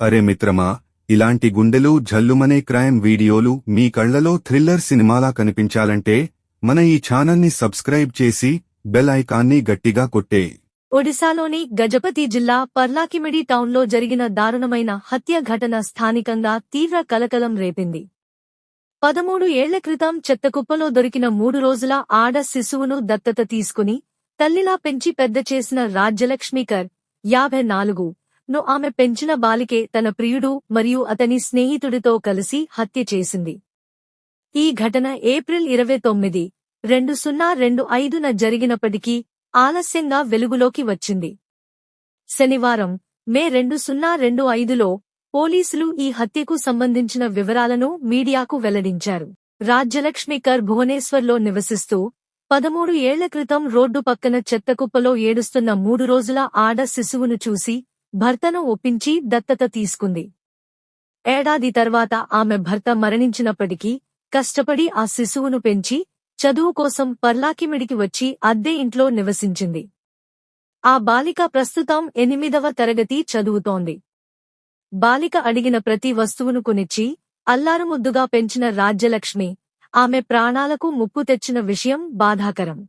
అరే మిత్రమా ఇలాంటి గుండెలు జల్లుమనే క్రైమ్ వీడియోలు మీ కళ్ళలో థ్రిల్లర్ సినిమాలా కనిపించాలంటే మన ఈ ఛానల్ని సబ్స్క్రైబ్ చేసి బెల్ ఐకాన్ని గట్టిగా కొట్టే. ఒడిశాలోని గజపతి జిల్లా పర్లాకిమిడి టౌన్లో జరిగిన దారుణమైన హత్య ఘటన స్థానికంగా తీవ్ర కలకలం రేపింది. పదమూడు ఏళ్ళ క్రితం చెత్తకుప్పలో దొరికిన మూడు రోజుల ఆడ శిశువును దత్తత తీసుకుని తల్లిలా పెంచి పెద్ద చేసిన రాజ్యలక్ష్మీకర్ యాభై నాలుగు. ను ఆమె పెంచిన బాలికే తన ప్రియుడు మరియు అతని స్నేహితుడితో కలిసి హత్య చేసింది. ఈ ఘటన ఏప్రిల్ ఇరవై తొమ్మిది రెండు సున్నా రెండు ఐదున జరిగినప్పటికీ ఆలస్యంగా వెలుగులోకి వచ్చింది. శనివారం మే రెండు సున్నా రెండు ఐదులో పోలీసులు ఈ హత్యకు సంబంధించిన వివరాలను మీడియాకు వెల్లడించారు. రాజ్యలక్ష్మికర్ భువనేశ్వర్లో నివసిస్తూ పదమూడు ఏళ్ళ క్రితం రోడ్డు పక్కన చెత్తకుప్పలో ఏడుస్తున్న మూడు రోజుల ఆడ శిశువును చూసి భర్తను ఒప్పించి దత్తత తీసుకుంది. ఏడాది తర్వాత ఆమె భర్త మరణించినప్పటికీ కష్టపడి ఆ శిశువును పెంచి చదువు కోసం పర్లాకిమిడికి వచ్చి అద్దె ఇంట్లో నివసించింది. ఆ బాలిక ప్రస్తుతం ఎనిమిదవ తరగతి చదువుతోంది. బాలిక అడిగిన ప్రతి వస్తువును కొనిచ్చి అల్లారుముద్దుగా పెంచిన రాజ్యలక్ష్మి ఆమె ప్రాణాలకు ముప్పు తెచ్చిన విషయం బాధాకరం.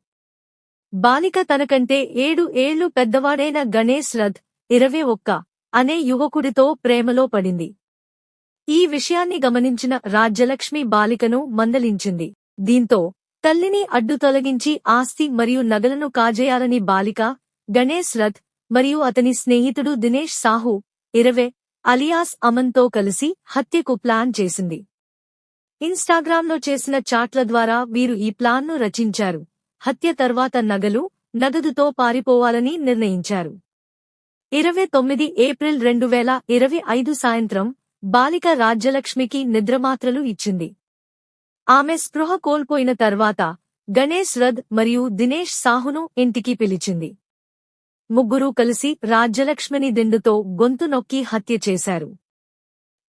బాలిక తనకంటే ఏడు ఏళ్ళు పెద్దవాడైన గణేశ్ రథ్ ఇరవై ఒక్క. అనే యువకుడితో ప్రేమలో పడింది. ఈ విషయాన్ని గమనించిన రాజ్యలక్ష్మి బాలికను మందలించింది. దీంతో తల్లిని అడ్డు తొలగించి ఆస్తి మరియు నగలను కాజేయాలని బాలిక గణేష్ రథ్ మరియు అతని స్నేహితుడు దినేష్ సాహు ఇరవే అలియాస్ అమన్తో కలిసి హత్యకు ప్లాన్ చేసింది. ఇన్స్టాగ్రామ్లో చేసిన చాట్ల ద్వారా వీరు ఈ ప్లాన్ను రచించారు. హత్య తర్వాత నగలు నగదుతో పారిపోవాలని నిర్ణయించారు. ఇరవై తొమ్మిది ఏప్రిల్ రెండు వేల ఇరవై ఐదు సాయంత్రం బాలిక రాజ్యలక్ష్మికి నిద్రమాత్రలు ఇచ్చింది. ఆమె స్పృహ కోల్పోయిన తర్వాత గణేశ్ రథ్ మరియు దినేష్ సాహును ఇంటికి పిలిచింది. ముగ్గురూ కలిసి రాజ్యలక్ష్మిని దిండుతో గొంతు నొక్కి హత్య చేశారు.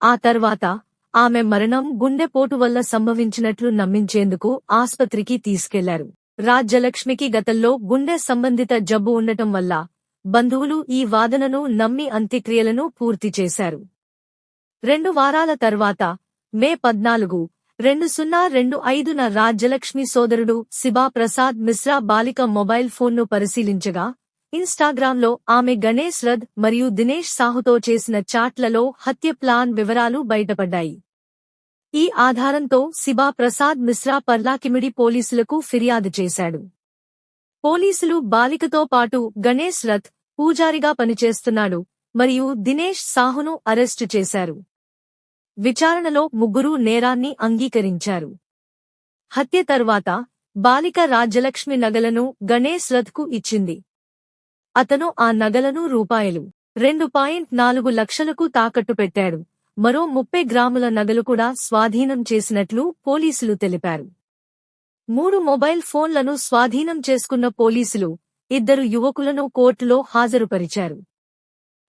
ఆ తర్వాత ఆమె మరణం గుండెపోటు వల్ల సంభవించినట్లు నమ్మించేందుకు ఆస్పత్రికి తీసుకెళ్ళారు. రాజ్యలక్ష్మికి గతంలో గుండె సంబంధిత జబ్బు ఉండటం వల్ల బంధువులు ఈ వాదనను నమ్మి అంత్యక్రియలను పూర్తి చేశారు. రెండు వారాల తర్వాత మే పద్నాలుగు రెండు సున్నా రెండు ఐదున రాజ్యలక్ష్మి సోదరుడు శిబా ప్రసాద్ మిశ్రా బాలిక మొబైల్ ఫోన్ను పరిశీలించగా ఇన్స్టాగ్రామ్లో ఆమె గణేష్ రథ్ మరియు దినేష్ సాహుతో చేసిన చాట్లలో హత్య ప్లాన్ వివరాలు బయటపడ్డాయి. ఈ ఆధారంతో శిబా ప్రసాద్ మిశ్రా పర్లాకిమిడి పోలీసులకు ఫిర్యాదు చేశాడు. పోలీసులు బాలికతో పాటు గణేశ్ రథ్ పూజారిగా పనిచేస్తున్నాడు మరియు దినేష్ సాహును అరెస్టు చేశారు. విచారణలో ముగ్గురు నేరాన్ని అంగీకరించారు. హత్య తర్వాత బాలిక రాజ్యలక్ష్మి నగలను గణేశ్ రథ్కు ఇచ్చింది. అతను ఆ నగలను రూపాయలు రెండు పాయింట్ నాలుగు లక్షలకు తాకట్టు పెట్టాడు. మరో ముప్పై గ్రాముల నగలు కూడా స్వాధీనం చేసినట్లు పోలీసులు తెలిపారు. మూడు మొబైల్ ఫోన్లను స్వాధీనం చేసుకున్న పోలీసులు ఇద్దరు యువకులను కోర్టులో హాజరుపరిచారు.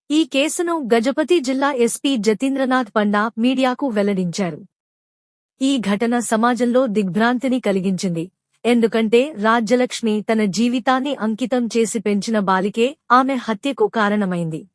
ఈ కేసును గజపతి జిల్లా ఎస్పీ జతీంద్రనాథ్ పండా మీడియాకు వెల్లడించారు. ఈ ఘటన సమాజంలో దిగ్భ్రాంతిని కలిగించింది. ఎందుకంటే రాజ్యలక్ష్మి తన జీవితాన్ని అంకితం చేసి పెంచిన బాలికే ఆమె హత్యకు కారణమైంది.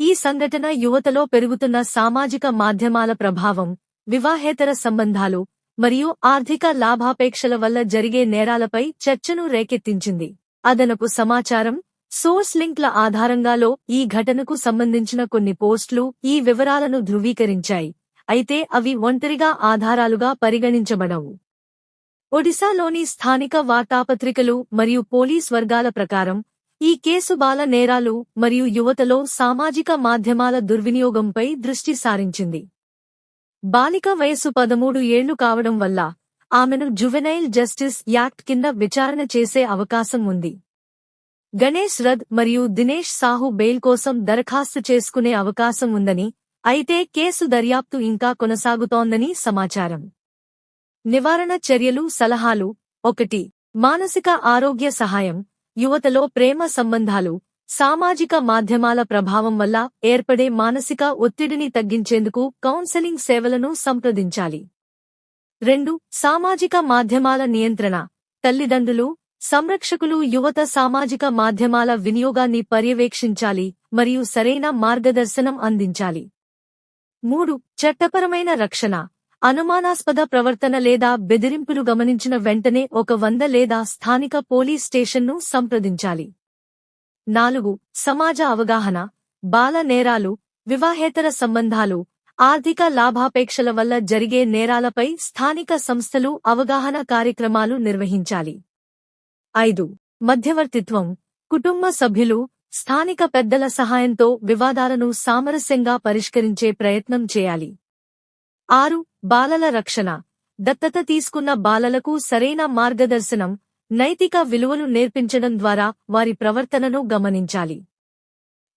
ఈ సంఘటన యువతలో పెరుగుతున్న సామాజిక మాధ్యమాల ప్రభావం వివాహేతర సంబంధాలు మరియు ఆర్థిక లాభాపేక్షల వల్ల జరిగే నేరాలపై చర్చను రేకెత్తించింది. అదనపు సమాచారం సోర్స్ లింక్ల ఆధారంగాలో ఈ ఘటనకు సంబంధించిన కొన్ని పోస్టులు ఈ వివరాలను ధృవీకరించాయి. అయితే అవి ఒంటరిగా ఆధారాలుగా పరిగణించబడవు. ఒడిశాలోని స్థానిక వార్తాపత్రికలు మరియు పోలీస్ వర్గాల ప్రకారం ఈ కేసు బాల నేరాలు మరియు యువతలో సామాజిక మాధ్యమాల దుర్వినియోగంపై దృష్టి సారించింది. బాలిక వయసు పదమూడు ఏళ్ళు కావడం వల్ల ఆమెను జువెనైల్ జస్టిస్ యాక్ట్ కింద విచారణ చేసే అవకాశం ఉంది. గణేష్ రథ్ మరియు దినేష్ సాహు బెయిల్ కోసం దరఖాస్తు చేసుకునే అవకాశం ఉందని అయితే కేసు దర్యాప్తు ఇంకా కొనసాగుతోందని సమాచారం. నివారణ చర్యలు సలహాలు. ఒకటి మానసిక ఆరోగ్య సహాయం. యువతలో ప్రేమ సంబంధాలు. సామాజిక మాధ్యమాల ప్రభావం వల్ల ఏర్పడే మానసిక ఒత్తిడిని తగ్గించేందుకు కౌన్సెలింగ్ సేవలను సంప్రదించాలి. రెండు సామాజిక మాధ్యమాల నియంత్రణ. తల్లిదండ్రులు సంరక్షకులు యువత సామాజిక మాధ్యమాల వినియోగాన్ని పర్యవేక్షించాలి మరియు సరైన మార్గదర్శనం అందించాలి. మూడు చట్టపరమైన రక్షణ. అనుమానాస్పద ప్రవర్తన లేదా బెదిరింపులు గమనించిన వెంటనే ఒక వంద లేదా స్థానిక పోలీస్ స్టేషన్ను సంప్రదించాలి. నాలుగు సమాజ అవగాహన బాల నేరాలు వివాహేతర సంబంధాలు ఆర్థిక లాభాపేక్షల వల్ల జరిగే నేరాలపై స్థానిక సంస్థలు అవగాహన కార్యక్రమాలు నిర్వహించాలి. ఐదు మధ్యవర్తిత్వం కుటుంబ సభ్యులు స్థానిక పెద్దల సహాయంతో వివాదాలను సామరస్యంగా పరిష్కరించే ప్రయత్నం చేయాలి. ఆరు బాలల రక్షణ దత్తత తీసుకున్న బాలలకు సరైన మార్గదర్శనం నైతిక విలువలు నేర్పించడం ద్వారా వారి ప్రవర్తనను గమనించాలి.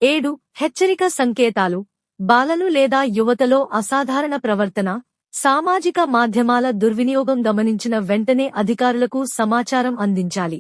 ఏడు హెచ్చరిక సంకేతాలు. బాలలు లేదా యువతలో అసాధారణ ప్రవర్తన సామాజిక మాధ్యమాల దుర్వినియోగం గమనించిన వెంటనే అధికారులకు సమాచారం అందించాలి.